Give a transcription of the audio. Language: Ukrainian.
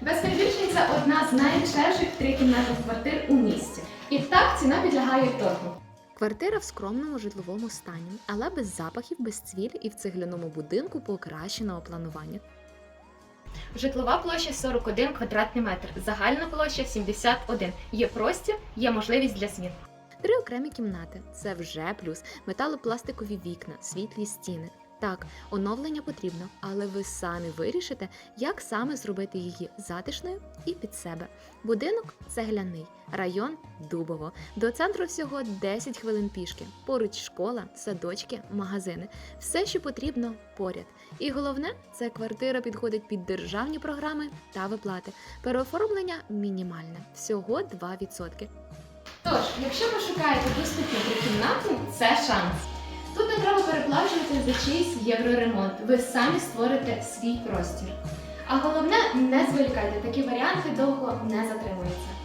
Без перебільшень це одна з найдешевших трикімнатних квартир у місті. І так ціна підлягає торгу. Квартира в скромному житловому стані, але без запахів, без цвіль і в цегляному будинку покращеного планування. Житлова площа 41 квадратний метр, загальна площа 71. Є простір, є можливість для змін. Три окремі кімнати це вже плюс. Металопластикові вікна, світлі стіни. Так, оновлення потрібно, але ви самі вирішите, як саме зробити її затишною і під себе. Будинок цегляний, район Дубово. До центру всього 10 хвилин пішки. Поруч школа, садочки, магазини. Все, що потрібно, поряд. І головне, ця квартира підходить під державні програми та виплати. Переоформлення мінімальне, всього 2%. Тож, якщо ви шукаєте доступну трикімнатну, це шанс. Не треба переплачувати за чийсь євроремонт. Ви самі створите свій простір. А головне, не зволікайте, такі варіанти довго не затримуються.